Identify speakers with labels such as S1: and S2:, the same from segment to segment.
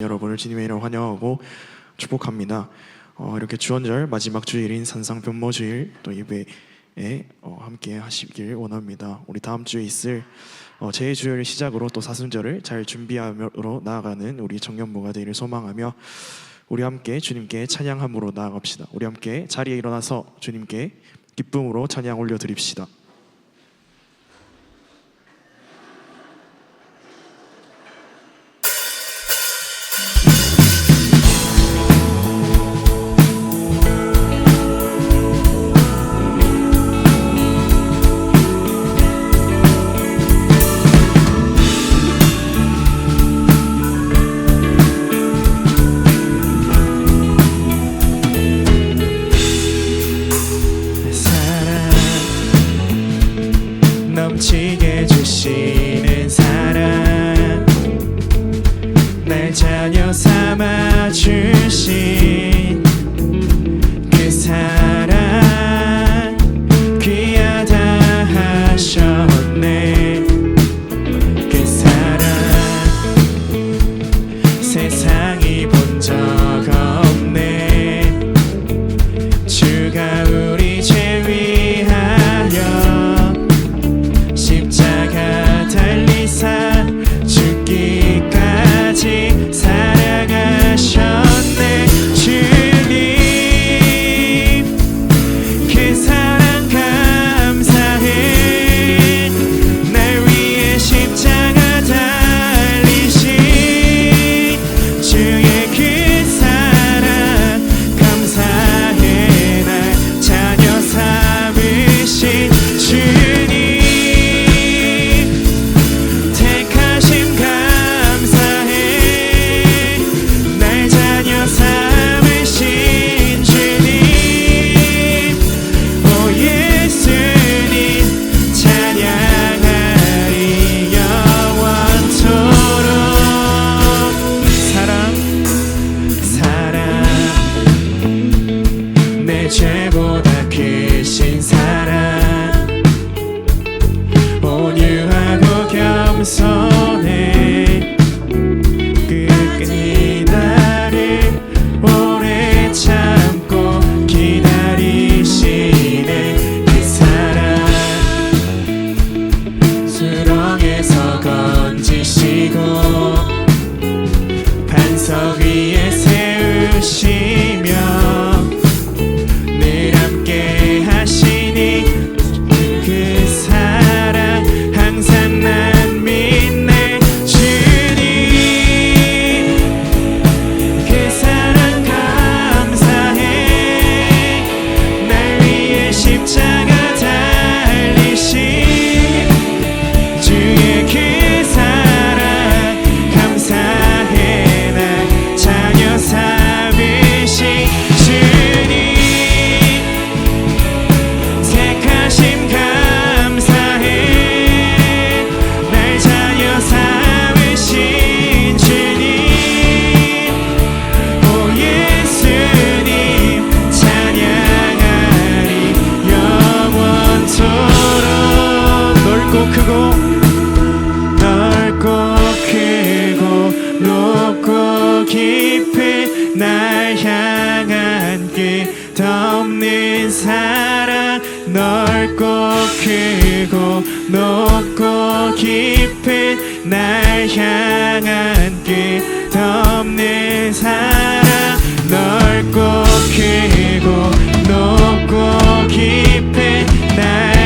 S1: 여러분을 주님의 이름 환영하고 축복합니다. 어, 이렇게 주원절 마지막 주일인 산상변모주일 또 예배에 어, 함께 하시길 원합니다. 우리 다음 주에 있을 어, 제주일을 시작으로 또 사순절을 잘 준비하며 나아가는 우리 청년부가 되기를 소망하며 우리 함께 주님께 찬양함으로 나아갑시다. 우리 함께 자리에 일어나서 주님께 기쁨으로 찬양 올려드립시다. te. 크고 높고 깊은 날 향한 끝없는 사랑 넓고 크고 높고 깊은 날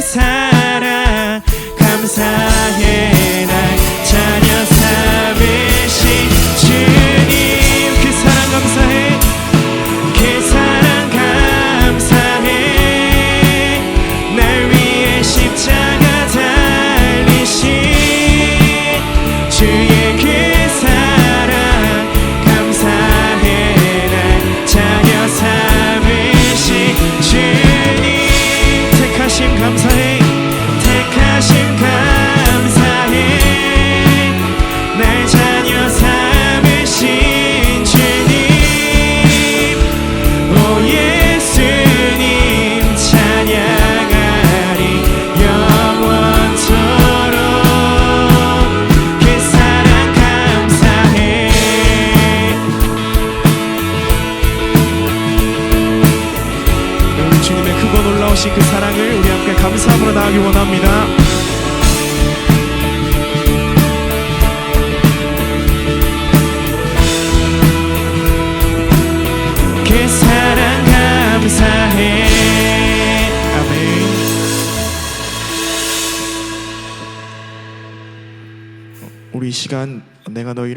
S1: 사랑 감사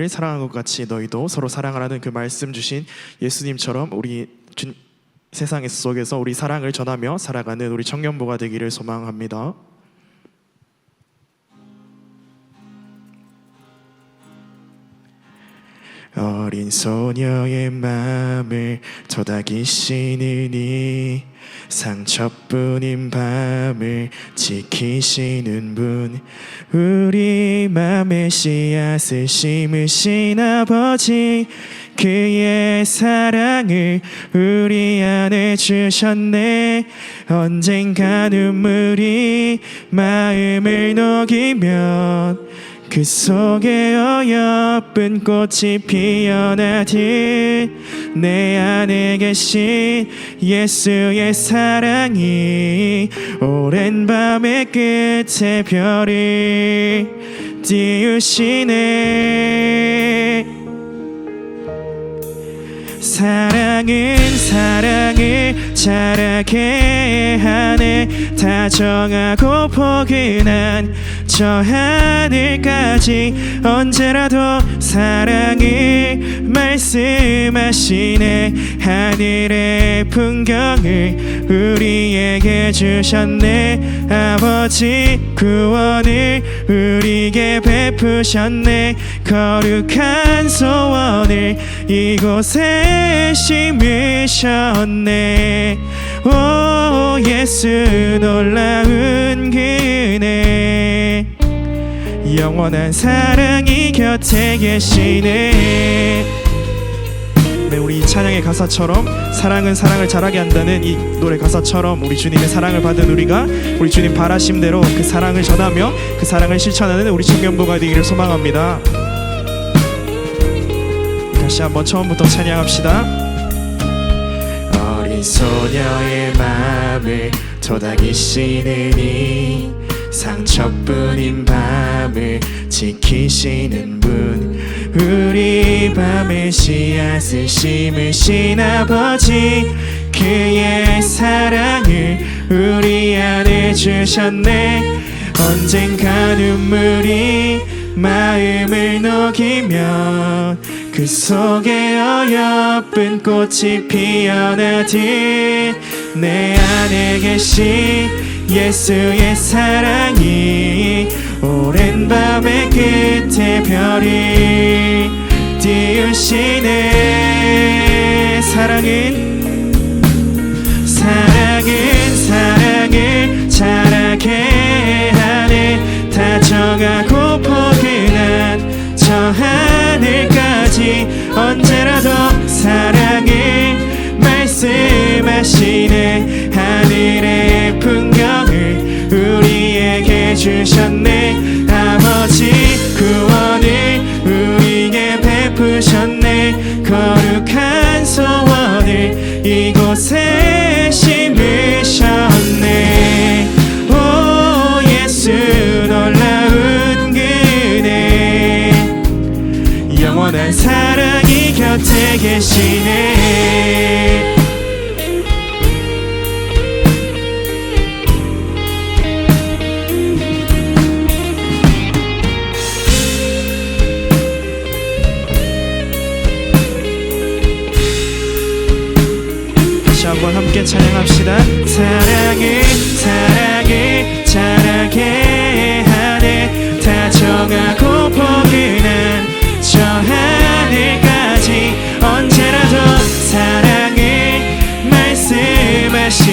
S1: 너희를 사랑한 것 같이 너희도 서로 사랑하라는 그 말씀 주신 예수님처럼 우리 주, 세상 속에서 우리 사랑을 전하며 살아가는 우리 청년부가 되기를 소망합니다. 어린 소녀의 마음을 토닥이시는 이 상처뿐인 밤을 지키시는 분. 우리 맘에 씨앗을 심으신 아버지 그의 사랑을 우리 안에 주셨네. 언젠가 눈물이 마음을 녹이면 그 속에 어여쁜 꽃이 피어나듯 내 안에 계신 예수의 사랑이 오랜 밤의 끝에 별을 띄우시네. 사랑은 사랑을 자라게 하네. 다정하고 포근한 저 하늘까지 언제라도 사랑을 말씀하시네. 하늘의 풍경을 우리에게 주셨네. 아버지 구원을 우리에게 베푸셨네. 거룩한 소원을 이곳에 심으셨네 오 예수 놀라운 그네 영원한 사랑이 곁에 계시네 네, 우리 이 찬양의 가사처럼 사랑은 사랑을 자라게 한다는 이 노래 가사처럼 우리 주님의 사랑을 받은 우리가 우리 주님 바라심대로 그 사랑을 전하며 그 사랑을 실천하는 우리 청년부가 되기를 소망합니다. 다시 한번 처음부터 찬양합시다. 소녀의 마음을 토닥이시는 이 상처뿐인 밤을 지키시는 분. 우리 밤에 씨앗을 심으신 아버지 그의 사랑을 우리 안에 주셨네. 언젠가 눈물이 마음을 녹이면 그 속에 어여쁜 꽃이 피어나듯 내 안에 계신 예수의 사랑이 오랜 밤의 끝에 별이 띄우시네. 사랑은 사랑은 사랑을 자라게 하네. 다정하고 포근한 저하 말씀하시네 하늘의 풍경을 우리에게 주셨네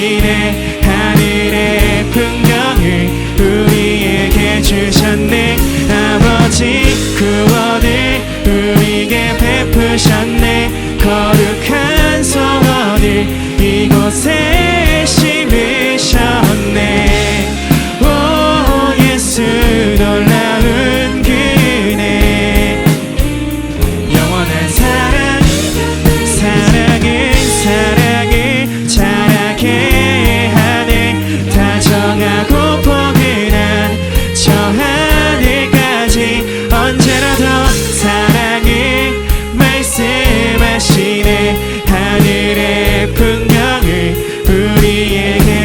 S1: 말씀하시네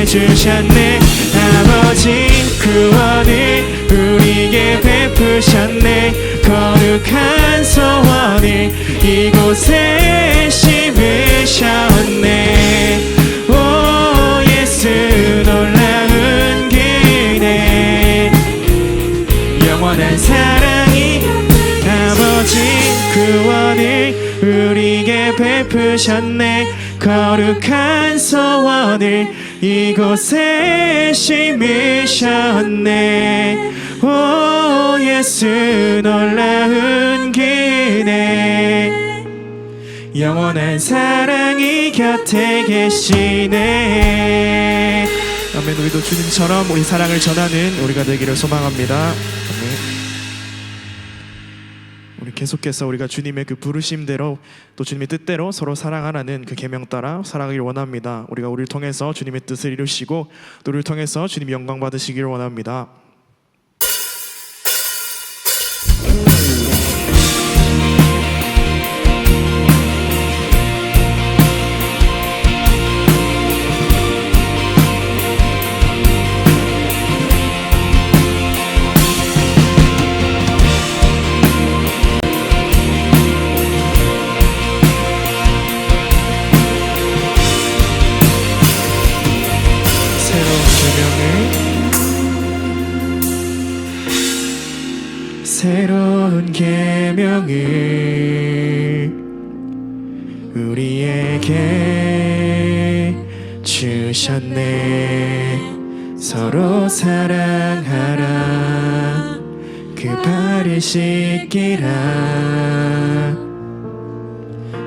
S1: 베푸셨네. 아버지 구원을 우리에게 베푸셨네. 거룩한 소원을 이곳에 심으셨네. 오 예수 놀라운 그대 영원한 사랑이 아버지 구원을 우리에게 베푸셨네 거룩한 소원을 이곳에 심으셨네. 오 예수 놀라운 그대 영원한 사랑이 곁에 계시네. 아멘. 우리도 주님처럼 우리 사랑을 전하는 우리가 되기를 소망합니다. 아멘 계속해서 우리가 주님의 그 부르심대로 또 주님의 뜻대로 서로 사랑하라는 그 계명 따라 살아가길 원합니다. 우리가 우리를 통해서 주님의 뜻을 이루시고 또 우리를 통해서 주님 영광 받으시기를 원합니다. 새로운 계명을 우리에게 주셨네. 서로 사랑하라. 그 발을 씻기라.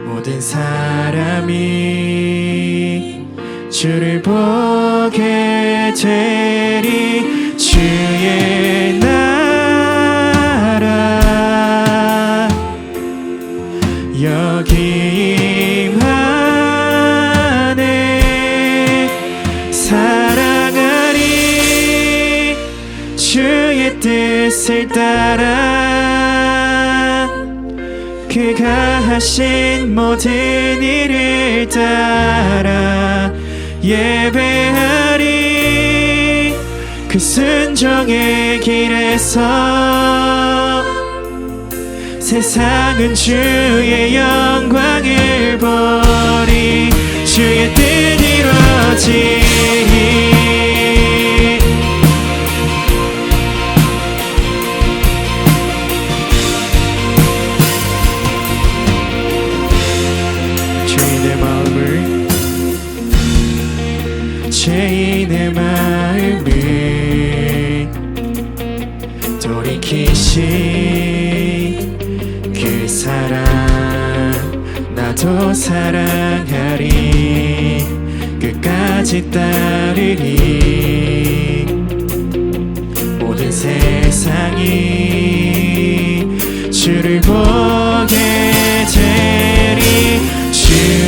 S1: 모든 사람이 주를 보게 되리. 주의 주의 뜻을 따라 그가 하신 모든 일을 따라 예배하리. 그 순종의 길에서 세상은 주의 영광을 보리 주의 뜻 이루어지니 그 사랑 나도 사랑하리. 끝까지 따르리. 모든 세상이 주를 보게 되리. 주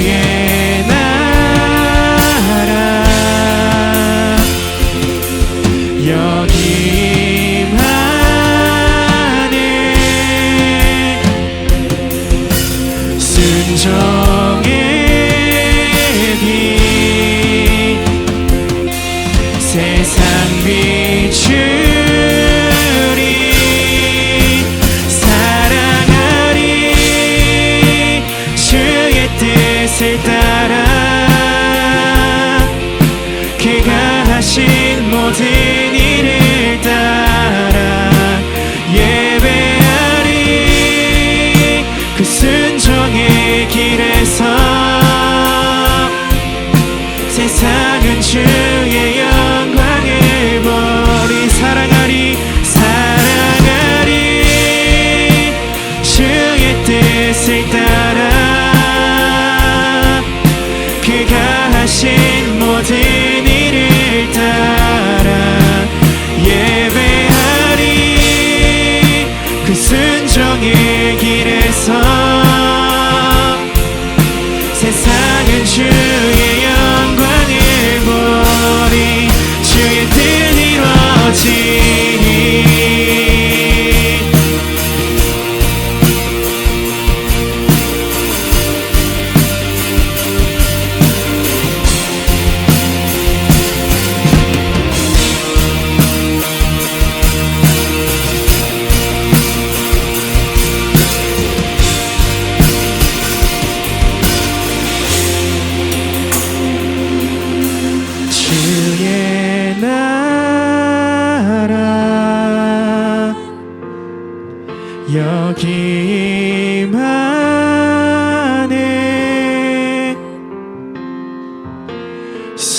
S1: 뜻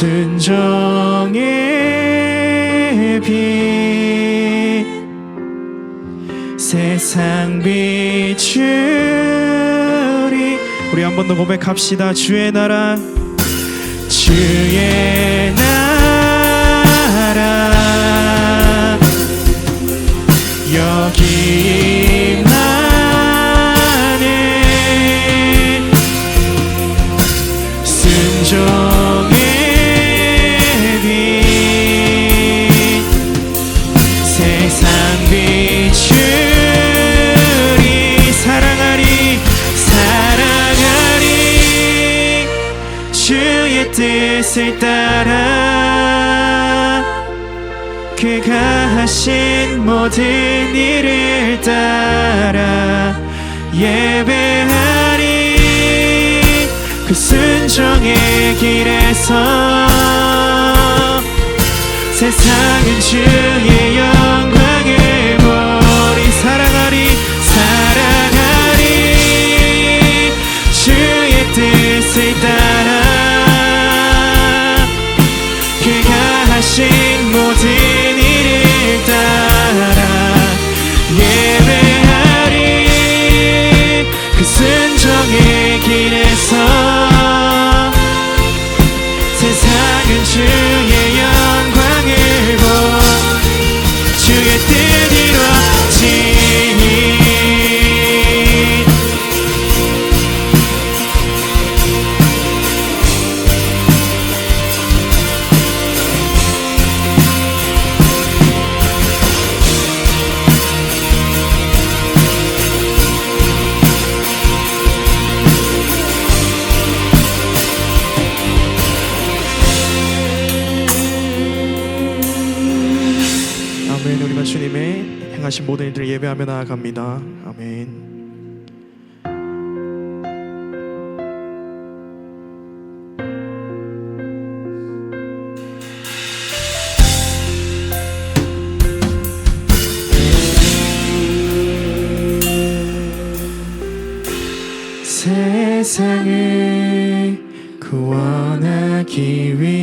S1: 순정의 빛. 세상 비추리. 우리 한 번 더 고백합시다. 주의 나라 주의 나라 뜻을 따라 그가 하신 모든 일을 따라 예배하리. 그 순종의 길에서 세상은 주의 영광을 보리. 사랑하리 사랑하리. 주의 뜻을 따라 예배하며 나아갑니다. 아멘. 세상을 구원하기 위해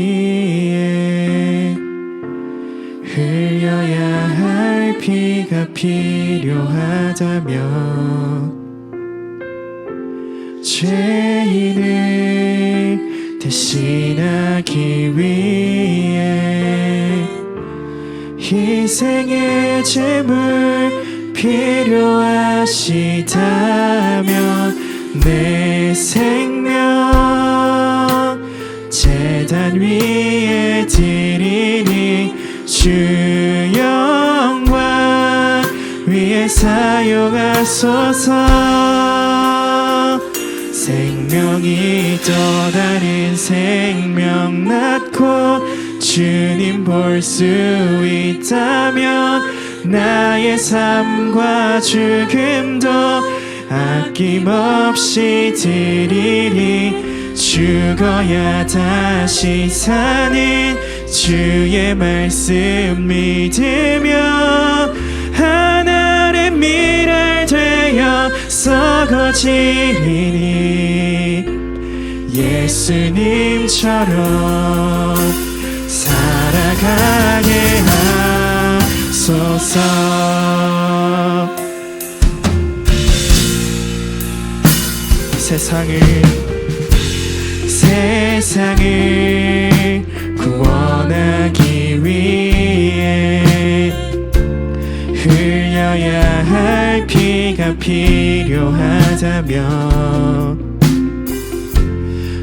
S1: 주 영광 위에 사용하소서. 생명이 또 다른 생명 낳고 주님 볼 수 있다면 나의 삶과 죽음도 아낌없이 드리리 죽어야 다시 사는 주의 말씀 믿으며 하나의 미랄 되어 썩어지리니. 예수님처럼 살아가게 하소서. 세상을 세상을 필요하다면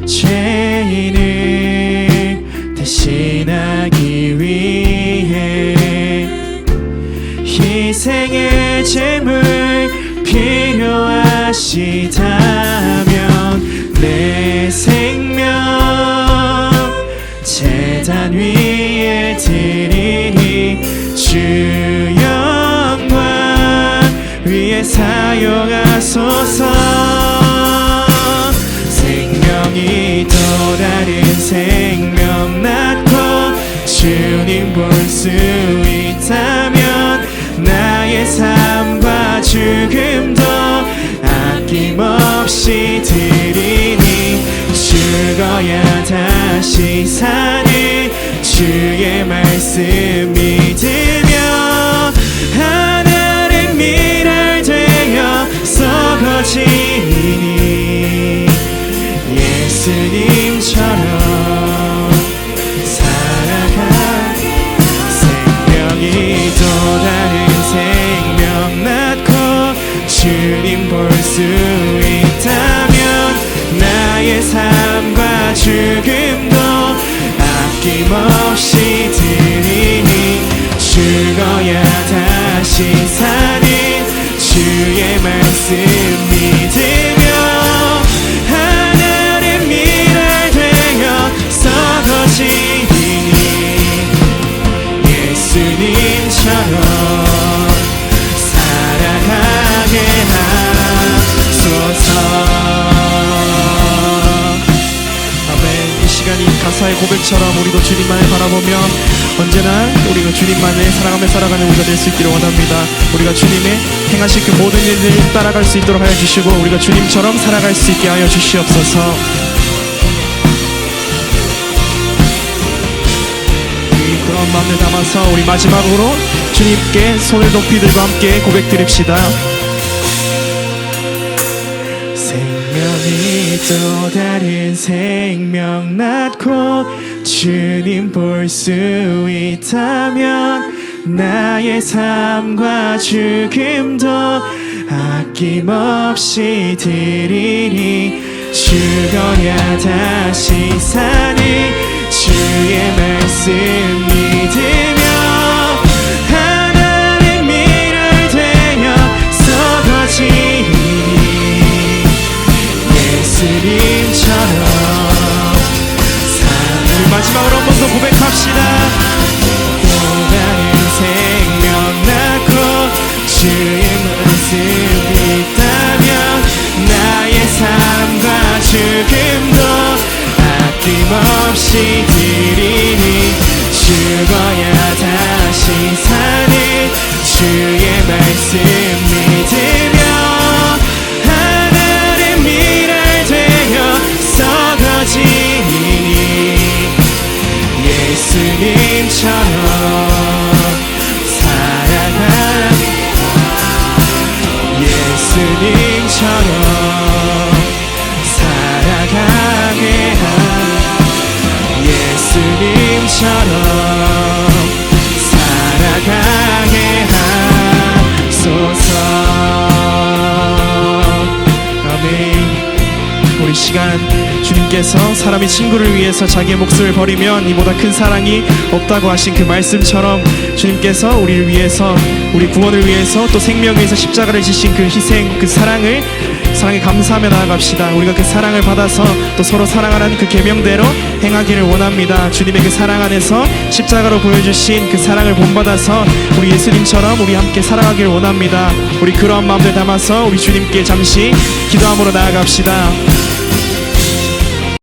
S1: 죄인을 대신하기 위해 희생의 제물 필요하시다 사용하소서 생명이 또 다른 생명 낳고 주님 볼 수 있다면 나의 삶과 죽음도 아낌없이 드리니 죽어야 다시 사는 주의 말씀 믿 수 있다면 나의 삶과 죽음도 아낌없이 드리니 죽어야 다시 사는 주의 말씀 가사의 고백처럼 우리도 주님만을 바라보며 언제나 우리가 주님만을 사랑하며 살아가는 우리가 될 수 있기를 원합니다 우리가 주님의 행하실 그 모든 일들을 따라갈 수 있도록 하여 주시고 우리가 주님처럼 살아갈 수 있게 하여 주시옵소서 그런 마음을 담아서 우리 마지막으로 주님께 손을 높이 들고 함께 고백 드립시다. 생명이 또 다른 생명 낳고 주님 볼 수 있다면 나의 삶과 죽음도 아낌없이 드리니 죽어야 다시 사는 주의 말씀 믿으 주님께서 사람이 친구를 위해서 자기의 목숨을 버리면 이보다 큰 사랑이 없다고 하신 그 말씀처럼 주님께서 우리를 위해서 우리 구원을 위해서 또 생명을 위해서 십자가를 지신 그 희생 그 사랑을 사랑에 감사하며 나아갑시다. 우리가 그 사랑을 받아서 또 서로 사랑하라는 그 계명대로 행하기를 원합니다. 주님의 그 사랑 안에서 십자가로 보여주신 그 사랑을 본받아서 우리 예수님처럼 우리 함께 살아가기를 원합니다. 우리 그러한 마음들 담아서 우리 주님께 잠시 기도함으로 나아갑시다